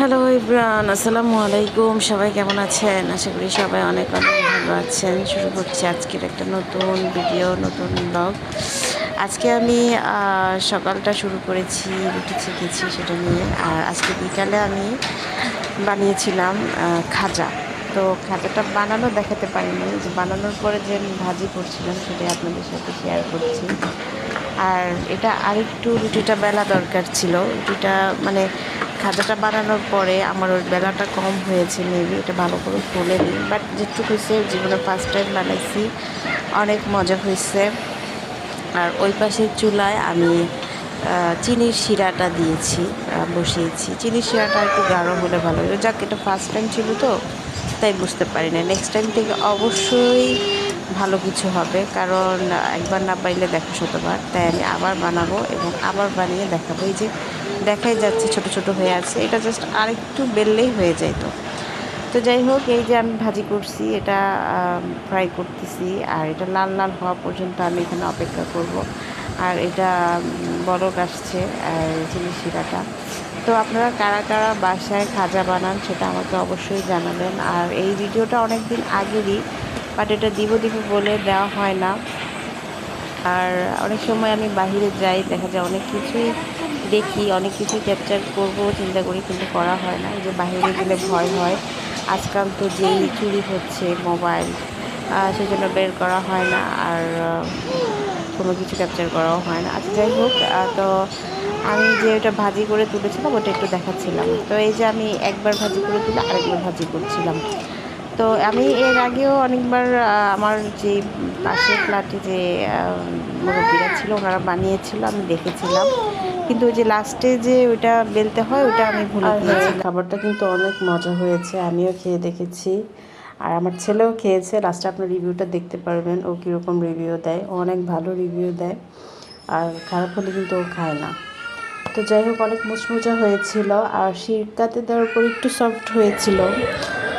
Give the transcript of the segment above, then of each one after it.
Hello Ibran আসসালামু আলাইকুম সবাই কেমন আছেন? আশা করি সবাই অনেক অনেক ভালো আছেন। শুরু করছি আজকের একটা নতুন ভিডিও নতুন ব্লগ আজকে আমি সকালটা শুরু করেছি, রুটি শিখেছি সেটা নিয়ে। আর আজকে বিকালে আমি বানিয়েছিলাম খাজা। তো খাজাটা বানানো দেখাতে পারিনি। যে বানানোর পরে যে আমি ভাজি করছিলাম সেটাই আপনাদের সাথে শেয়ার করছি। আর এটা আরেকটু রুটিটা বেলা দরকার ছিল। রুটিটা মানে খাজাটা বানানোর পরে আমার ওর বেলাটা কম হয়েছে মেবি এটা ভালো করে ফোলেনি বাট যেটুকু হয়েছে, জীবনে ফার্স্ট টাইম বানাইছি, অনেক মজা হয়েছে। আর ওই পাশের চুলায় আমি চিনির শিরাটা দিয়েছি বসিয়েছি। চিনির শিরাটা একটু গাঢ় হলে ভালো যাক, এটা ফার্স্ট টাইম ছিল তো, তাই বুঝতে পারি না নেক্সট টাইম থেকে অবশ্যই ভালো কিছু হবে। কারণ একবার না পাইলে দেখা শতবার। তাই আমি আবার বানাবো এবং আবার বানিয়ে দেখাবো। এই যে দেখাই যাচ্ছে, ছোট ছোট হয়ে আছে। এটা জাস্ট আরেকটু বেললেই হয়ে যেত তো। যাই হোক, এই যে আমি ভাজি করছি, এটা ফ্রাই করতেছি। আর এটা লাল লাল হওয়া পর্যন্ত আমি এখানে অপেক্ষা করব। আর এটা বরফ আসছে চিনি শিরাটা। তো আপনারা কারা কারা বাসায় খাজা বানান, সেটা আমাকে অবশ্যই জানাবেন। আর এই ভিডিওটা অনেক দিন আগেরই বাট এটা দিব দিব বলে দেওয়া হয় না। আর অনেক সময় আমি বাইরে যাই, দেখা যায় অনেক কিছুই দেখি, অনেক কিছু ক্যাপচার করব, চিন্তা করি কিন্তু করা হয় না। যে বাইরে গেলে ভয় হয়। আজকাল তো যেই চুরি হচ্ছে মোবাইল সেই জন্য বের করা হয় না আর কোনো কিছু ক্যাপচার করাও হয় না। আচ্ছা যাই হোক তো আমি যে ওটা ভাজি করে তুলেছিলাম, ওটা একটু দেখাচ্ছিলাম। তো এই যে আমি একবার ভাজি করে তুলে আরেকবার ভাজি করছিলাম। তো আমি এর আগেও অনেকবার আমার যে পাশের ফ্ল্যাটে যে মুরব্বীরা ছিল ওনারা বানিয়েছিল আমি দেখেছিলাম। কিন্তু ওই যে লাস্টে যে ওইটা বেলতে হয় ওটা আমি ভুলে গিয়েছি খাবারটা কিন্তু অনেক মজা হয়েছে আমিও খেয়ে দেখেছি। আর আমার ছেলেও খেয়েছে লাস্টে আপনার রিভিউটা দেখতে পারবেন ও কীরকম রিভিউ দেয়। ও অনেক ভালো রিভিউ দেয় আর খারাপ হলে কিন্তু ও খায় না। তো যাই হোক অনেক মুচমুচা হয়েছিল আর শিরকাতে দেওয়ার পর একটু সফট হয়েছিল।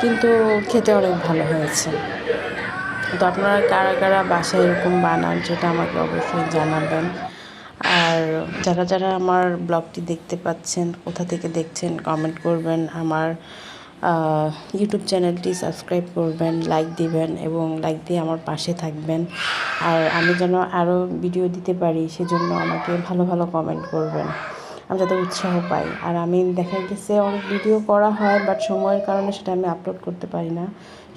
কিন্তু খেতে অনেক ভালো হয়েছে। তো আপনারা কারা কারা বাসায় এরকম বানান সেটা আমাকে অবশ্যই জানাবেন। আর যারা যারা আমার ব্লগটি দেখতে পাচ্ছেন, কোথা থেকে দেখছেন কমেন্ট করবেন, আমার ইউটিউব চ্যানেলটি সাবস্ক্রাইব করবেন লাইক দিবেন এবং লাইক দিয়ে আমার পাশে থাকবেন। আর আমি যেন আরও ভিডিও দিতে পারি, সেজন্য আমাকে ভালো ভালো কমেন্ট করবেন। আমি যাতে উৎসাহ পাই। আর আমি দেখা গেছে অনেক ভিডিও করা হয় বাট সময়ের কারণে সেটা আমি আপলোড করতে পারি না।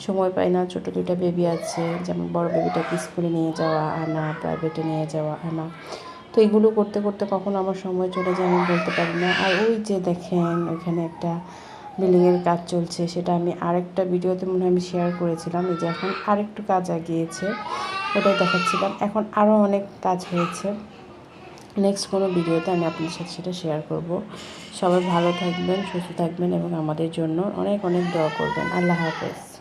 সময় পাই না, ছোটো দুইটা বেবি আছে, যেমন বড় বেবিটাকে স্কুলে নিয়ে যাওয়া আনা প্রাইভেটে নিয়ে যাওয়া আনা। তো এগুলো করতে করতে কখন আমার সময় চলে যায়, আমি বলতে পারি না। আর ওই যে দেখেন, ওইখানে একটা বিল্ডিংয়ের কাজ চলছে, সেটা আমি আরেকটা ভিডিওতে মনে হয় আমি শেয়ার করেছিলাম। এই যে এখন আরেকটু কাজ আগিয়েছে ওটাই দেখাচ্ছিলাম। এখন আরও অনেক কাজ হয়েছে। নেক্সট কোনো ভিডিওতে আমি আপনার সাথে সেটা শেয়ার করব। সবাই ভালো থাকবেন, সুস্থ থাকবেন এবং আমাদের জন্য অনেক অনেক দোয়া করবেন। আল্লাহ হাফেজ।